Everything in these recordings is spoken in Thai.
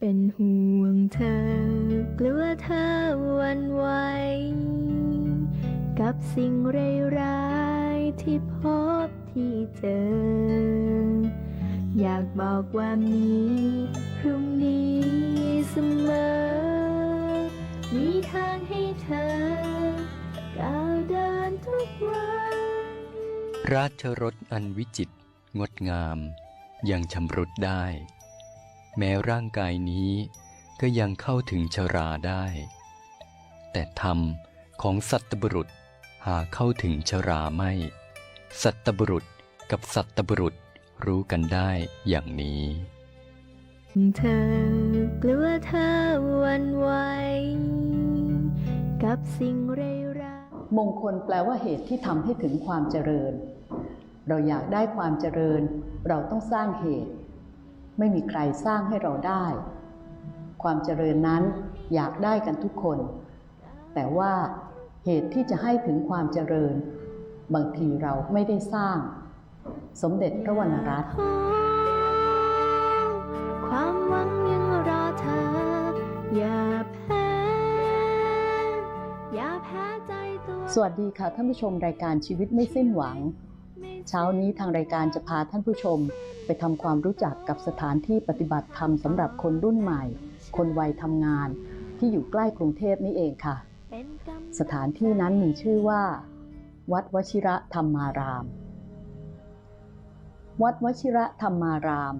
เป็นห่วงเธอกลัวเธอวันไหว กับสิ่งร้ายๆที่พบที่เจอ อยากบอกว่ามีพรุ่งนี้เสมอ มีทางให้เธอก้าวเดินทุกวันราชรถอันวิจิตรงดงาม ยังชำรุดได้ แม้ร่างกายนี้ก็ยังเข้าถึงชราได้ แต่ธรรมของสัตบุรุษหาเข้าถึงชราไม่ สัตบุรุษกับสัตบุรุษรู้กันได้อย่างนี้ เธอกลัวเธอหวันไหวกับสิ่งร้ายๆมงคลแปลว่าเหตุที่ทำให้ถึงความเจริญ เราอยากได้ความเจริญ เราต้องสร้างเหตุ ไม่มีใครสร้างให้เราได้ ความเจริญนั้นอยากได้กันทุกคน แต่ว่าเหตุที่จะให้ถึงความเจริญ บางทีเราไม่ได้สร้าง สมเด็จพระวรรณรัตน์ความหวังยังรอเธอ อย่าแพ้อย่าแพ้ใจตัว สวัสดีค่ะท่านผู้ชมรายการชีวิตไม่สิ้นหวัง เช้านี้ทางรายการจะพาท่านผู้ชม ไปทำความรู้จักกับสถานที่ปฏิบัติธรรมสำหรับคนรุ่นใหม่ คนวัยทำงาน ที่อยู่ใกล้กรุงเทพนี่เองค่ะ สถานที่นั้นมีชื่อว่า วัดวชิระธรรมาราม วัดวชิระธรรมาราม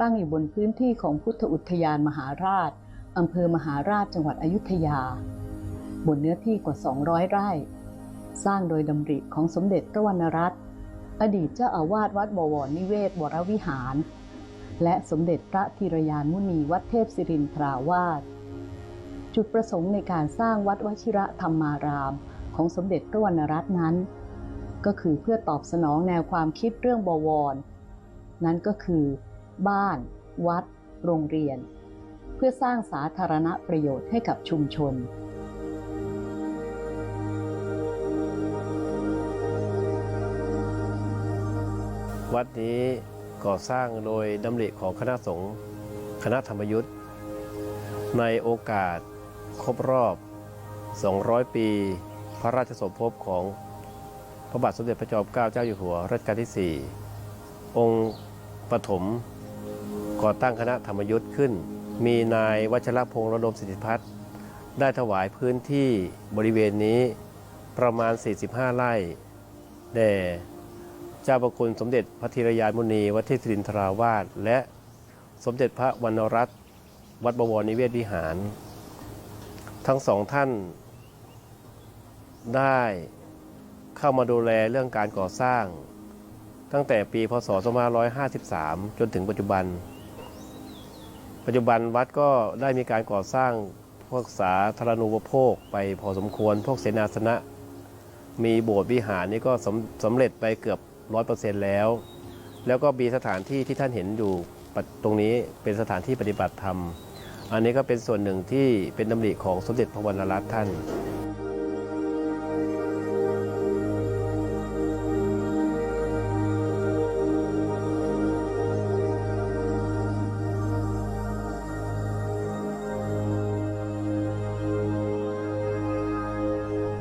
ตั้งอยู่บนพื้นที่ของพุทธอุทยานมหาราชอำเภอมหาราชจังหวัดอยุธยา บนเนื้อที่กว่า 200 ไร่ สร้างโดยดำริของสมเด็จพระวรรณรัตน์ อดีตเจ้าอาวาสวัดบวรนิเวศวรวิหาร และสมเด็จพระธีรยานมุนีวัดเทพศิรินทราวาสจุดประสงค์ในการสร้างวัดวชิระธรรมาราม ของสมเด็จพระวรรณรัตน์นั้น ก็คือเพื่อตอบสนองแนวความคิดเรื่องบวร นั่นก็คือ บ้าน วัด โรงเรียน เพื่อสร้างสาธารณประโยชน์ให้กับชุมชน วัดนี้ก่อสร้างโดยดำริของคณะสงฆ์คณะธรรมยุทธ์ในโอกาสครบรอบ 200 ปี พระราชสมภพของพระบาทสมเด็จพระจอมเกล้าเจ้าอยู่หัวรัชกาลที่ 4 องค์ปฐมก่อตั้งคณะธรรมยุทธ์ขึ้น มีนายวัชรพงษ์ระดมสิทธิพัฒน์ได้ถวายพื้นที่บริเวณนี้ประมาณ 45 ไร่แด่ เจ้าประคุณสมเด็จพระธีรยานมุนีวัดเทพศิรินทราวาสและสมเด็จพระวรรณรัตน์วัดบวรนิเวศวิหาร ทั้งสองท่าน ได้เข้ามาดูแลเรื่องการก่อสร้าง ตั้งแต่ปีพศ 2553 จนถึงปัจจุบัน ปัจจุบันวัดก็ได้มีการก่อสร้างพวกสาธารณูปโภคไปพอสมควร พวกเสนาสนะ มีโบสถ์วิหารนี่ก็สำสำเร็จไปเกือบ ร้อยเปอร์เซ็นต์แล้ว แล้วก็มีสถานที่ที่ท่านเห็นอยู่ตรงนี้เป็นสถานที่ปฏิบัติธรรม อันนี้ก็เป็นส่วนหนึ่งที่เป็นดำริของสมเด็จพระวรรณรัตน์ท่าน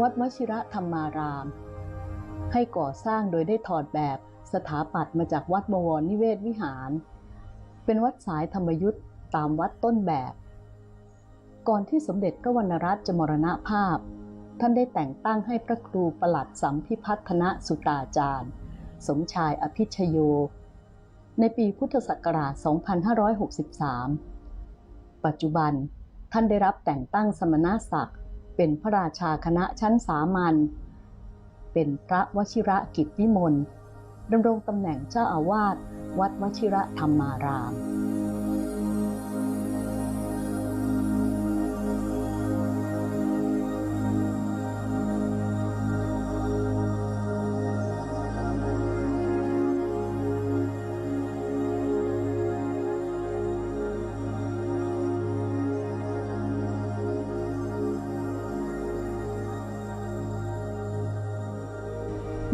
วัดวชิระธรรมาราม ให้ก่อสร้างโดยได้ถอดแบบสถาปัตย์มาจากวัดบวรนิเวศวิหาร เป็นวัดสายธรรมยุทธ์ตามวัดต้นแบบ ก่อนที่สมเด็จพระวรรณรัตน์จะมรณภาพ ท่านได้แต่งตั้งให้พระครูประหลัดสัมพิพัฒนะสุตาจารย์ สมชายอภิชโย ในปีพุทธศักราช 2563 ปัจจุบันท่านได้รับแต่งตั้งสมณศักดิ์เป็นพระราชาคณะชั้นสามัญ เป็นพระวชิระกิจวิมลดำรงตำแหน่งเจ้าอาวาสวัดวชิระธรรมาราม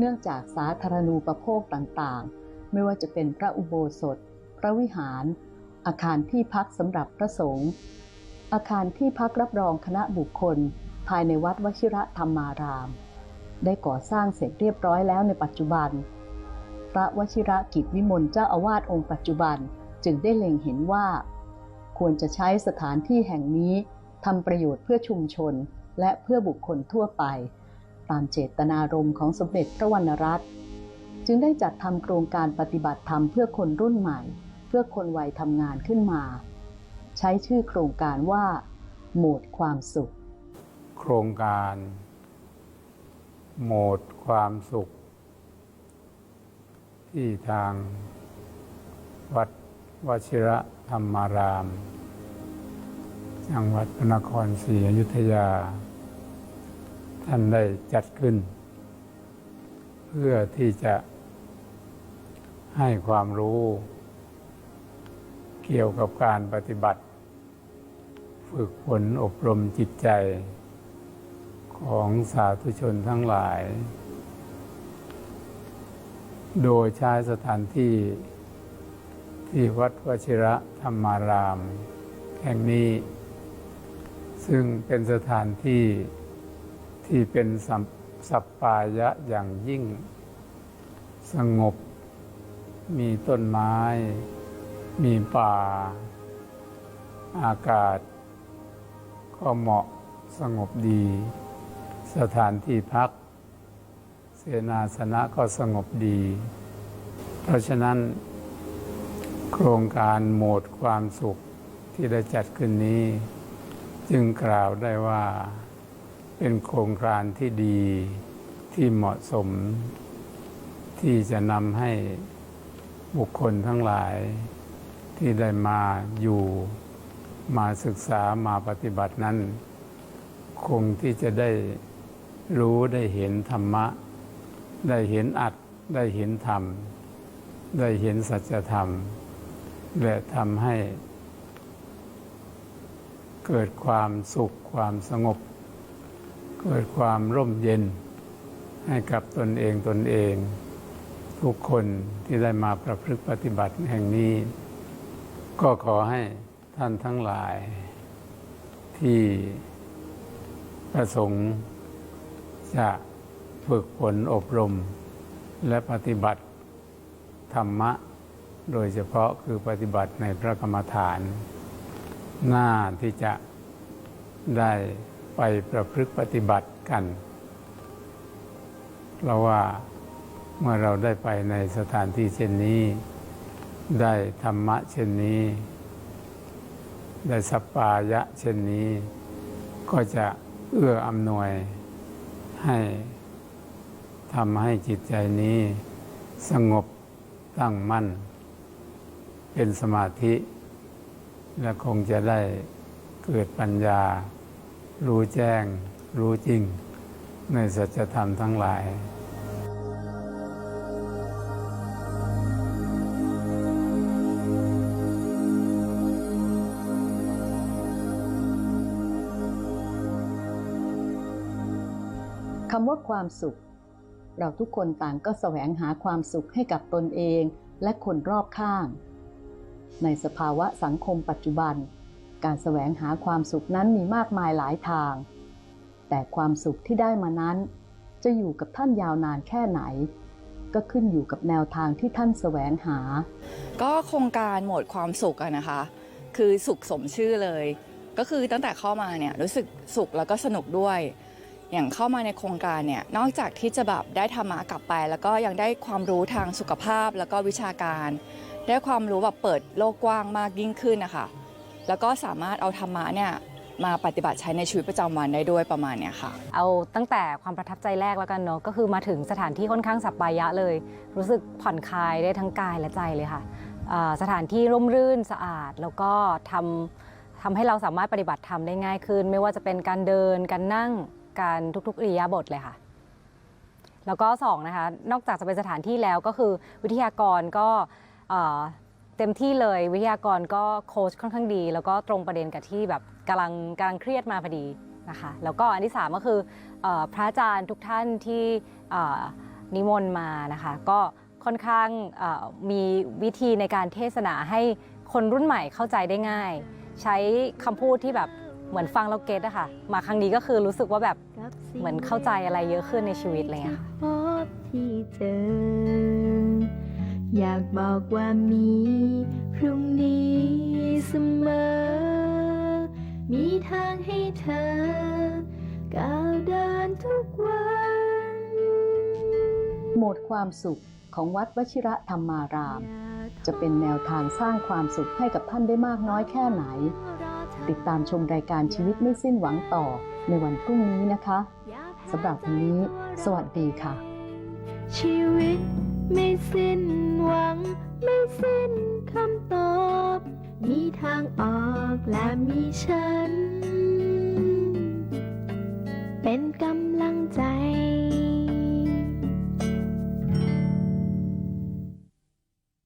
เนื่องจากสาธารณูปโภคต่างๆ ไม่ว่าจะเป็นพระอุโบสถ พระวิหาร อาคารที่พักสำหรับพระสงฆ์อาคารที่พักรับรองคณะบุคคล ภายในวัดวชิระธรรมาราม ได้ก่อสร้างเสร็จเรียบร้อยแล้วในปัจจุบัน พระวชิระกิจวิมลเจ้าอาวาสองค์ปัจจุบันจึงได้เล็งเห็นว่า ควรจะใช้สถานที่แห่งนี้ทำประโยชน์เพื่อชุมชนและเพื่อบุคคลทั่วไป ตามเจตนารมณ์ของสมเด็จพระวรรณรัตน์จึงได้จัดทำโครงการปฏิบัติธรรมเพื่อคนรุ่นใหม่ เพื่อคนวัยทำงานขึ้นมา ใช้ชื่อโครงการว่าโหมดความสุข โครงการโหมดความสุข ที่ทางวัดวชิระธรรมาราม จังหวัดพระนครศรีอยุธยา ท่านได้จัดขึ้น เพื่อที่จะให้ความรู้ เกี่ยวกับการปฏิบัติ ฝึกฝนอบรมจิตใจ ของสาธุชนทั้งหลาย โดยใช้สถานที่ที่วัดวชิระธรรมาราม แห่งนี้ ซึ่งเป็นสถานที่ ที่เป็นสัสปปายะอย่างยิ่ง สงบ มีต้นไม้ มีป่า อากาศ ก็เหมาะสงบดี สถานที่พัก เสนาสนะก็สงบดี เพราะฉะนั้น โครงการโหมดความสุขที่ได้จัดขึ้นนี้ จึงกล่าวได้ว่า เป็นโครงการที่ดีที่เหมาะสม ที่จะนำให้บุคคลทั้งหลาย ที่ได้มาอยู่มาศึกษามาปฏิบัตินั้น คงที่จะได้รู้ได้เห็นธรรมะ ได้เห็นอัดได้เห็นธรรม ได้เห็นสัจธรรม และทำให้ เกิดความสุขความสงบ เกิดความร่มเย็นให้กับตนเองตนเอง ทุกคนที่ได้มาประพฤติปฏิบัติแห่งนี้ ก็ขอให้ท่านทั้งหลาย ที่ประสงค์จะฝึกฝนอบรม และปฏิบัติธรรมะ โดยเฉพาะคือปฏิบัติในพระกรรมฐาน หน้าที่จะได้ ไปประพฤติปฏิบัติกันเพราะว่าเมื่อเราได้ไปในสถานที่เช่นนี้ ได้ธรรมะเช่นนี้ ได้สัปปายะเช่นนี้ ก็จะเอื้ออำนวยให้ทำให้จิตใจนี้ สงบตั้งมั่น เป็นสมาธิ และคงจะได้เกิดปัญญา รู้แจ้ง รู้จริง ในสัจธรรมทั้งหลายคำว่าความสุข เราทุกคนต่างก็แสวงหาความสุขให้กับตนเองและคนรอบข้าง ในสภาวะสังคมปัจจุบัน การแสวงหาความสุขนั้นมีมากมายหลายทาง แต่ความสุขที่ได้มานั้น จะอยู่กับท่านยาวนานแค่ไหน ก็ขึ้นอยู่กับแนวทางที่ท่านแสวงหา ก็โครงการหมดความสุขอะนะคะ คือสุขสมชื่อเลย ก็คือตั้งแต่เข้ามาเนี่ยรู้สึกสุขแล้วก็สนุกด้วย อย่างเข้ามาในโครงการเนี่ยนอกจากที่จะแบบได้ธรรมะกลับไป แล้วก็ยังได้ความรู้ทางสุขภาพแล้วก็วิชาการ ได้ความรู้แบบเปิดโลกกว้างมากยิ่งขึ้นนะคะ แล้วก็สามารถเอาธรรมะเนี่ยมาปฏิบัติใช้ในชีวิตประจำวันได้ด้วยประมาณเนี้ยค่ะ เอาตั้งแต่ความประทับใจแรกแล้วกันเนาะก็คือมาถึงสถานที่ค่อนข้างสัปปายะเลย รู้สึกผ่อนคลายได้ทั้งกายและใจเลยค่ะสถานที่ร่มรื่นสะอาดแล้วก็ทำทำให้เราสามารถปฏิบัติธรรมได้ง่ายขึ้น ไม่ว่าจะเป็นการเดินการนั่งการทุกๆอิริยาบถเลยค่ะ แล้วก็สองนะคะนอกจากจะเป็นสถานที่แล้วก็คือวิทยากรก็ เต็มที่เลยวิทยากรก็โค้ชค่อนข้างดี แล้วก็ตรงประเด็นกับที่แบบกำลังกำลังเครียดมาพอดีนะคะแล้วก็อันที่สามก็คืออพระอาจารย์ทุกท่านที่นิมนต์มานะคะก็ค่อนข้างมีวิธีในการเทศนาให้คนรุ่นใหม่เข้าใจได้ง่าย ใช้คำพูดที่แบบเหมือนฟังแล้วเก็ตอะค่ะมาครั้งนี้ก็คือรู้สึกว่าแบบเหมือนเข้าใจอะไรเยอะขึ้นในชีวิตเลยค่ะ อยากบอกว่ามี พรุ่งนี้เสมอ มีทางให้เธอ ก้าวเดินทุกวัน โหมดความสุขของวัดวชิระธรรมาราม จะเป็นแนวทางสร้างความสุขให้กับท่านได้มากน้อยแค่ไหน ติดตามชมรายการชีวิตไม่สิ้นหวังต่อในวันพรุ่งนี้นะคะสำหรับวันนี้ สวัสดีค่ะ ชีวิต ไม่สิ้นหวัง ไม่สิ้นคำตอบ มีทางออกและมีฉัน เป็นกำลังใจ